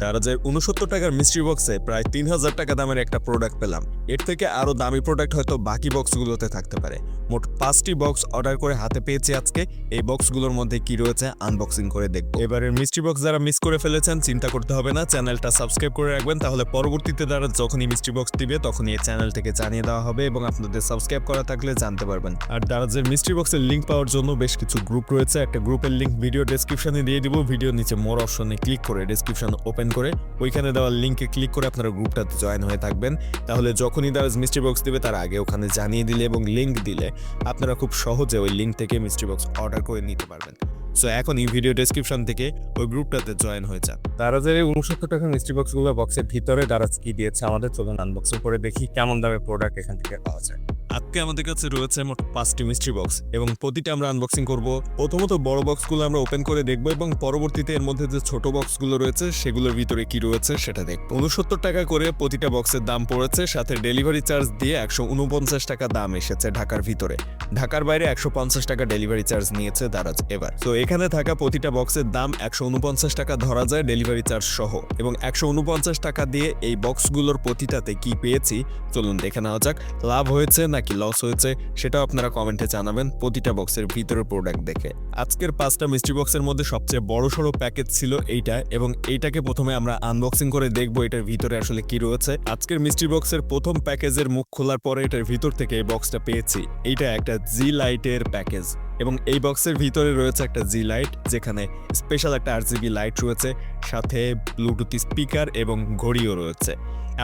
দারাজের উনসত্তর টাকার মিস্ট্রি বক্সে প্রায় তিন হাজার টাকা দামের একটা প্রোডাক্ট পেলাম। এর থেকে আরও দামি প্রোডাক্ট হয়তো বাকি বক্সগুলোতে থাকতে পারে। মোট পাঁচটি বক্স অর্ডার করে হাতে পেয়েছি আজকে। এই বক্সগুলোর মধ্যে কি রয়েছে আনবক্সিং করে দেখব। এবারের মিস্ট্রি বক্স যারা মিস করে ফেলেছেন, চিন্তা করতে হবে না, চ্যানেলটা সাবস্ক্রাইব করে রাখবেন, তাহলে পরবর্তীতে তারা যখনই মিস্ট্রি বক্স দিবে, তখনই এই চ্যানেল থেকে জানিয়ে দেওয়া হবে এবং আপনাদের সাবস্ক্রাইব করা থাকলে জানতে পারবেন। আর দারাজের মিস্ট্রি বক্সের লিঙ্ক পাওয়ার জন্য বেশ কিছু গ্রুপ রয়েছে, একটা গ্রুপের লিঙ্ক ভিডিও ডেসক্রিপশনে দিয়ে দিব। ভিডিও নিচে মোর অপশনে ক্লিক করে ডেসক্রিপশন ওপেন করে, ওইখানে দেওয়া লিঙ্কে ক্লিক করে আপনারা গ্রুপটাতে জয়েন হয়ে থাকবেন। তাহলে যখনই দারাজ মিস্ট্রি বক্স দিবে, তার আগে ওখানে জানিয়ে দিলে এবং লিঙ্ক দিলে। আপনারা খুব সহজে ওই লিঙ্ক থেকে মিস্ট্রি বক্স অর্ডার করে নিতে পারবেন। সো এখন এই ভিডিও ডেসক্রিপশন থেকে ওই গ্রুপটাতে জয়েন হয়ে যান। দারাজের এই উনসত্তর টাকা মিস্ট্রি বক্সগুলো বক্সের ভিতরে দারাজ কি দিয়েছে, আমাদের চলুন আনবক্সিং করে দেখি কেমন দামে প্রোডাক্ট এখান থেকে পাওয়া যায়। আজকে আমাদের কাছে রয়েছে মোট পাঁচটি মিস্ট্রি বক্স এবং প্রতিটা আমরা আনবক্সিং করব। প্রথমত বড় বক্সগুলো আমরা ওপেন করে দেখব এবং পরবর্তীতে এর মধ্যে যে ছোট বক্সগুলো রয়েছে, সেগুলোর ভিতরে কি রয়েছে সেটা দেখ উনসত্তর টাকা করে প্রতিটা বক্সের দাম পড়েছে, সাথে ডেলিভারি চার্জ দিয়ে একশো উনপঞ্চাশ টাকা দাম এসেছে ঢাকার ভিতরে। ঢাকার বাইরে একশো পঞ্চাশ টাকা ডেলিভারি চার্জ নিয়েছে দারাজ এবার। তো এখানে থাকা প্রতিটা বক্সের দাম একশো উনপঞ্চাশ টাকা ধরা যায় ডেলিভারি চার্জ সহ এবং একশো উনপঞ্চাশ টাকা দিয়ে এই বক্সগুলোর প্রতিটাতে কি পেয়েছি, চলুন দেখে নেওয়া যাক। লাভ হয়েছে নাকি লস হয়েছে সেটাও আপনারা কমেন্টে জানাবেন প্রতিটা বক্সের ভিতরে প্রোডাক্ট দেখে। আজকের পাঁচটা মিস্ট্রি বক্সের মধ্যে সবচেয়ে বড় সড়ো প্যাকেজ ছিল এইটা এবং এইটাকে প্রথমে আমরা আনবক্সিং করে দেখব এটার ভিতরে আসলে কি রয়েছে। আজকের মিস্ট্রি বক্সের প্রথম প্যাকেজের মুখ খোলার পরে এটার ভিতর থেকে এই বক্সটা পেয়েছি। এইটা একটা জি লাইটের প্যাকেজ এবং এই বক্সের ভিতরে রয়েছে একটা জি লাইট যেখানে স্পেশাল একটা আর লাইট রয়েছে, সাথে ব্লুটুথ স্পিকার এবং ঘড়িও রয়েছে।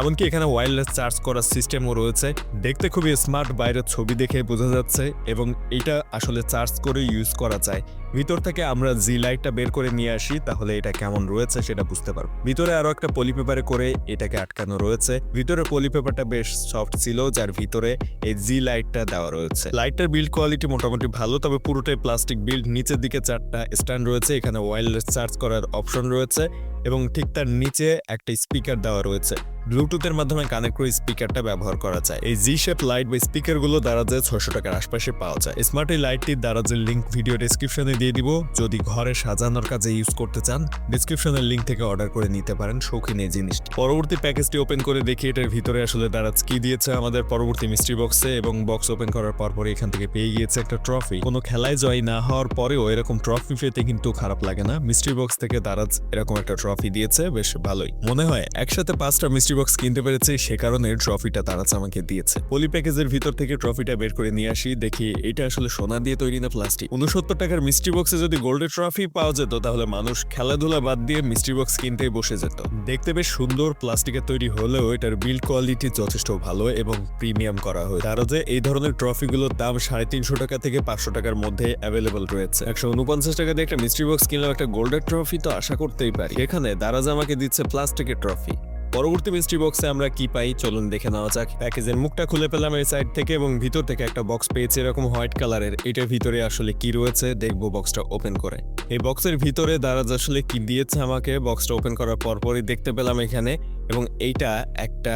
এমনকি এখানে ওয়্যারলেস চার্জ করার সিস্টেমও রয়েছে। দেখতে খুবই স্মার্ট বাইরের ছবি দেখে বোঝা যাচ্ছে এবং এটা আসলে চার্জ করে ইউজ করা যায়। ভিতর থেকে আমরা জি লাইটটা বের করে নিয়ে আসি, তাহলে এটা কেমন রয়েছে সেটা বুঝতে পারব। ভিতরে আরও একটা পলি পেপারে করে এটাকে আটকানো রয়েছে। ভিতরে পলি পেপারটা বেশ সফট ছিল, যার ভিতরে এই জি লাইটটা দেওয়া রয়েছে। লাইটটার বিল্ড কোয়ালিটি মোটামুটি ভালো, তবে পুরোটাই প্লাস্টিক বিল্ড নিচের দিকে চারটা স্ট্যান্ড রয়েছে, এখানে ওয়্যারলেস চার্জ করার অপশন রয়েছে এবং ঠিক তার নিচে একটা স্পিকার দেওয়া রয়েছে। ব্লুটুথের মাধ্যমে কানেক্ট করে স্পিকারটা ব্যবহার করা যায়। এই জি শেপ লাইট বা স্পিকারগুলো দারাজে ছশো টাকার আশপাশে পাওয়া যায়। স্মার্ট এই লাইটটির দারাজের লিঙ্ক ভিডিও ডেসক্রিপশনে দিয়ে দিব, যদি ঘরে সাজানোর কাজে ইউজ করতে চান ডেসক্রিপশনের লিঙ্ক থেকে অর্ডার করে নিতে পারেন শৌখিন এই জিনিসটি। পরবর্তী প্যাকেজটি ওপেন করে দেখি, এটার ভিতরে আসলে দারাজ কি দিয়েছে আমাদের পরবর্তী মিস্ট্রি বক্সে এবং বক্স ওপেন করার পর পরে এখান থেকে পেয়ে গিয়েছে একটা ট্রফি কোনো খেলায় জয় না হওয়ার পরেও এরকম ট্রফি পেতে কিন্তু খারাপ লাগে না। মিস্ট্রি বক্স থেকে দারাজ এরকম একটা ট্রফি দিয়েছে, বেশ ভালোই। মনে হয় একসাথে পাঁচটা মিস্ট্রি বক্স কিনতে পেরেছে, সে কারণে ট্রফিটা দারাজ আমাকে দিয়েছে। পলি প্যাকেজের ভিতর থেকে ট্রফিটা বের করে নিয়ে আসি, দেখি এটা আসলে সোনা দিয়ে তৈরি না প্লাস্টিক উনসত্তর টাকার মিস্ট্রি বক্সে যদি গোল্ডের ট্রফি পাওয়া যেত, তাহলে মানুষ খেলাধুলা বাদ দিয়ে মিস্ট্রি বক্স কিনতেই বসে যেত। দেখতে বেশ সুন্দর প্লাস্টিকের তৈরি হলেও এটার বিল্ড কোয়ালিটি যথেষ্ট ভালো এবং প্রিমিয়াম করা হয়। দারাজে এই ধরনের ট্রফিগুলোর দাম সাড়ে তিনশো টাকা থেকে পাঁচশো টাকার মধ্যে অ্যাভেলেবল রয়েছে। একশো উনপঞ্চাশ টাকা দিয়ে একটা মিস্ট্রি বক্স কিনলেও একটা গোল্ডের ট্রফি তো আশা করতেই পারি। এখানে দারাজ আমাকে দিচ্ছে প্লাস্টিকের ট্রফি পরবর্তী মিস্ট্রি বক্সে আমরা কি পাই? চলুন দেখে নেওয়া যাক। প্যাকেজের মুখটা খুলে পেলাম এই সাইড থেকে এবং ভিতর থেকে একটা বক্স পেয়েছি এরকম হোয়াইট কালারের এটার ভিতরে আসলে কি রয়েছে? দেখব বক্সটা ওপেন করে। এই বক্সের ভিতরে দারাজ আসলে কি দিয়েছে আমাকে? বক্সটা ওপেন করার পরপরই দেখতে পেলাম এখানে এবং এইটা একটা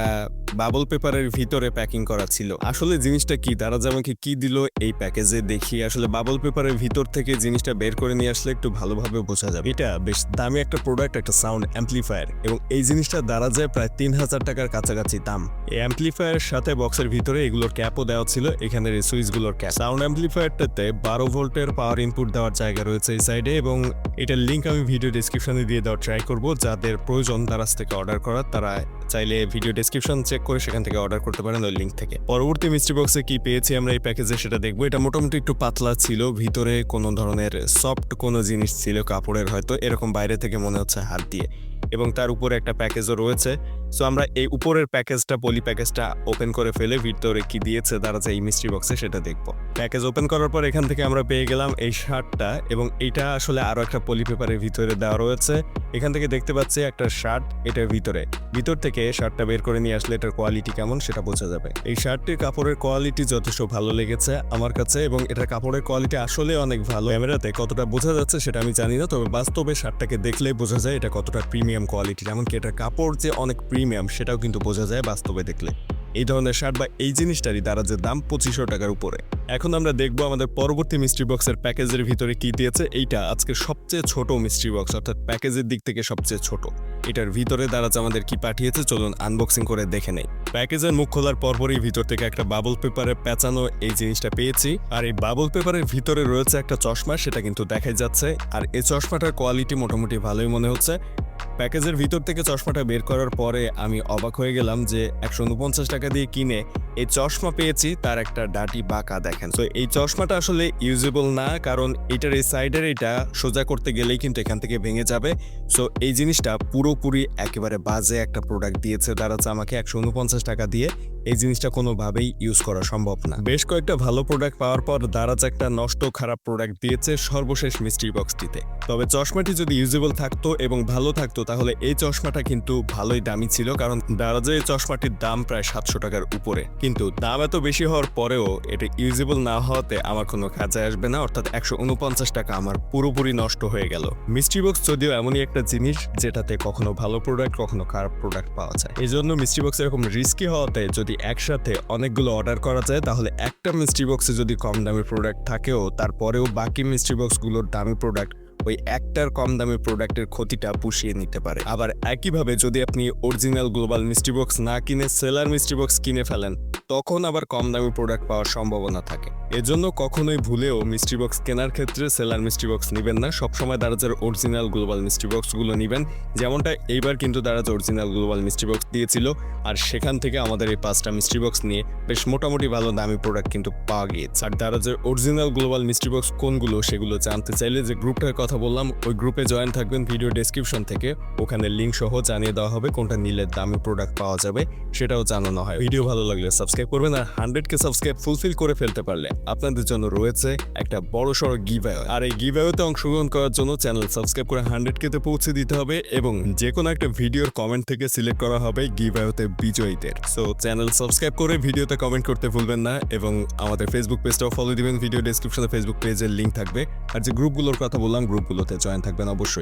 বাবল পেপারের ভিতরে প্যাকিং করা ছিল। আসলে জিনিসটা কি? দারাজ আমাকে কি দিল? এই প্যাকেজে দেখি। আসলে বাবল পেপারের ভিতর থেকে জিনিসটা বের করে নিয়ে আসলে একটু ভালোভাবে বোঝা যাবে। এটা বেশ দামি একটা প্রোডাক্ট একটা সাউন্ড অ্যাম্পলিফায়ার এবং এই জিনিসটা দারাজে প্রায় তিন হাজার টাকার কাছাকাছি দাম। এই অ্যাম্পলিফায়ারের সাথে বক্সের ভিতরে এগুলোর ক্যাপও দেওয়া ছিল এখানের এই সুইচগুলোর ক্যাপ সাউন্ড অ্যাম্পলিফায়ারটাতে বারো ভোল্টের পাওয়ার ইনপুট দেওয়ার জায়গা রয়েছে এই সাইডে এবং এটার লিঙ্ক আমি ভিডিও ডিসক্রিপশনে দিয়ে দেওয়ার ট্রাই করব। যাদের প্রয়োজন দারাজ থেকে অর্ডার করার, তারা চাইলে ভিডিও ডেসক্রিপশন চেক করে সেখান থেকে অর্ডার করতে পারেন ওই লিঙ্ক থেকে। পরবর্তী মিস্ট্রি বক্সে কি পেয়েছি আমরা এই প্যাকেজে সেটা দেখব। এটা মোটামুটি একটু পাতলা ছিল, ভিতরে কোনো ধরনের সফট কোনো জিনিস ছিল কাপড়ের হয়তো, এরকম বাইরে থেকে মনে হচ্ছে হাত দিয়ে। এবং তার উপরে একটা প্যাকেজও রয়েছে। সো আমরা এই উপরের প্যাকেজটা পলি প্যাকেজটা ওপেন করে ফেলে, ভিতরে কি দিয়েছে, তারা যে এই মিস্ট্রি বক্সে সেটা দেখব। প্যাকেজ ওপেন করার পর এখান থেকে আমরা পেয়ে গেলাম এই শার্টটা এবং এটা আসলে আরও একটা পলি পেপারের ভিতরে দেওয়া রয়েছে। এখান থেকে দেখতে পাচ্ছি একটা শার্ট, এটার ভিতরে। ভিতর থেকে শার্টটা বের করে নিয়ে আসলে এটার কোয়ালিটি কেমন সেটা বোঝা যাবে। এই শার্টটির কাপড়ের কোয়ালিটি যথেষ্ট ভালো লেগেছে আমার কাছে এবং এটার কাপড়ের কোয়ালিটি আসলে অনেক ভালো। ক্যামেরাতে কতটা বোঝা যাচ্ছে সেটা আমি জানি না, তবে বাস্তবে শার্টটাকে দেখলেই বোঝা যায় এটা কতটা প্রিমিয়াম কোয়ালিটি এমনকি এটার কাপড় যে অনেক প্রিমিয়াম সেটাও কিন্তু বোঝা যায় বাস্তবে দেখলে। এই ধরনের শার্ট বা এই জিনিসটারই দারাজের দাম পঁচিশশো টাকার উপরে। এখন আমরা দেখব আমাদের পরবর্তী মিস্ট্রি বক্সের প্যাকেজের ভিতরে কি দিয়েছে। এইটা আজকে সবচেয়ে ছোট মিস্ট্রি বক্স অর্থাৎ প্যাকেজের দিক থেকে সবচেয়ে ছোট। এটার ভিতরে দারাজ আমাদের কি পাঠিয়েছে, চলুন আনবক্সিং করে দেখে নেই। প্যাকেজের মুখ খোলার পরপরই ভিতর থেকে একটা বাবল পেপারে পেঁচানো এই জিনিসটা পেয়েছি। আর এই বাবল পেপারের ভিতরে রয়েছে একটা চশমা, সেটা কিন্তু দেখাই যাচ্ছে। আর এই চশমাটার কোয়ালিটি মোটামুটি ভালোই মনে হচ্ছে। প্যাকেজের ভিতর থেকে চশমাটা বের করার পরে আমি অবাক হয়ে গেলাম যে একশো উনপঞ্চাশ টাকা দিয়ে কিনে এই চশমা পেয়েছি, তার একটা ডাটি বাঁকা দেখেন। তো এই চশমাটা আসলে ইউজেবল না, কারণ এটার এই সাইডের এটা সোজা করতে গেলেই কিন্তু এখান থেকে ভেঙে যাবে। সো এই জিনিসটা পুরোপুরি একেবারে বাজে একটা প্রোডাক্ট দিয়েছে, দাঁড়াচ্ছে আমাকে একশো উনপঞ্চাশ টাকা দিয়ে। এই জিনিসটা কোনোভাবেই ইউজ করা সম্ভব না। বেশ কয়েকটা ভালো প্রোডাক্ট পাওয়ার পর দারাজ একটা নষ্ট খারাপ প্রোডাক্ট দিয়েছে সর্বশেষ মিস্ট্রি বক্সটিতে তবে চশমাটি যদি ইউজেবল থাকতো এবং ভালো থাকতো তাহলে এই চশমাটা কিন্তু ভালোই দামি ছিল, কারণ দারাজের এই চশমাটির দাম প্রায় সাতশো টাকার উপরে। কিন্তু দাম এত বেশি হওয়ার পরেও এটা ইউজেবল না হওয়াতে আমার কোনো কাজে আসবে না, অর্থাৎ একশো উনপঞ্চাশ টাকা আমার পুরোপুরি নষ্ট হয়ে গেল। মিস্ট্রি বক্স যদিও এমনই একটা জিনিস যেটাতে কখনো ভালো প্রোডাক্ট কখনো খারাপ প্রোডাক্ট পাওয়া যায়। এই জন্য মিস্ট্রি বক্স এরকম রিস্কি হওয়াতে যদি একসাথে অনেকগুলো অর্ডার করা যায়, তাহলে একটা মিস্ট্রি বক্সে যদি কম দামি প্রোডাক্ট থাকেও, তারপরেও বাকি মিস্ট্রি বক্সগুলোর দামি প্রোডাক্ট ওই একটার কম দামি প্রোডাক্টের ক্ষতিটা পুষিয়ে নিতে পারে। আবার একইভাবে যদি আপনি অরিজিনাল গ্লোবাল মিস্ট্রি বক্স না কিনে সেলার মিষ্টি বক্স কিনে ফেলেন তখন আবার কম দামি প্রোডাক্ট পাওয়ার সম্ভাবনা থাকে। এজন্য কখনোই ভুলেও মিস্ট্রি বক্স কেনার ক্ষেত্রে সেলার মিস্ট্রি বক্স নেবেন না। সবসময় দারাজের অরিজিনাল গ্লোবাল মিস্ট্রি বক্সগুলো নেবেন। যেমনটা এইবার কিন্তু Daraz original global mystery box দিয়েছিল। আর সেখান থেকে আমাদের এই পাঁচটা মিস্ট্রি বক্স নিয়ে বেশ মোটামুটি ভালো দামি প্রোডাক্ট কিন্তু পাওয়া গিয়েছে। আর দারাজের অরিজিনাল গ্লোবাল মিস্ট্রি বক্স কোনগুলো সেগুলো জানতে চাইলে যে গ্রুপটার কথা বললাম, ওই গ্রুপে জয়েন থাকবেন ভিডিও ডেসক্রিপশন থেকে। ওখানে লিঙ্ক সহ জানিয়ে দেওয়া হবে কোনটা নিলে দামি প্রোডাক্ট পাওয়া যাবে, সেটাও জানানো হয়। ভিডিও ভালো লাগলে সাবস্ক্রাইব করবেন আর হান্ড্রেড কে সাবস্ক্রাইব ফুলফিল করে ফেলতে পারলে আপনাদের জন্য রয়েছে একটা বড় সড়ো গিভ আর এই গিভ অংশগ্রহণ করার জন্য চ্যানেল সাবস্ক্রাইব করে হান্ড্রেড কেতে পৌঁছে দিতে হবে এবং যে কোনো একটা ভিডিওর কমেন্ট থেকে সিলেক্ট করা হবে গিভ বিজয়ীদের। সো চ্যানেল সাবস্ক্রাইব করে ভিডিওতে কমেন্ট করতে ভুলবেন না এবং আমাদের ফেসবুক পেজটাও ফলো দিবেন। ভিডিও ডেসক্রিপশনে ফেসবুক পেজের লিঙ্ক থাকবে। আর যে গ্রুপগুলোর কথা বললাম গ্রুপগুলোতে জয়েন থাকবেন অবশ্যই।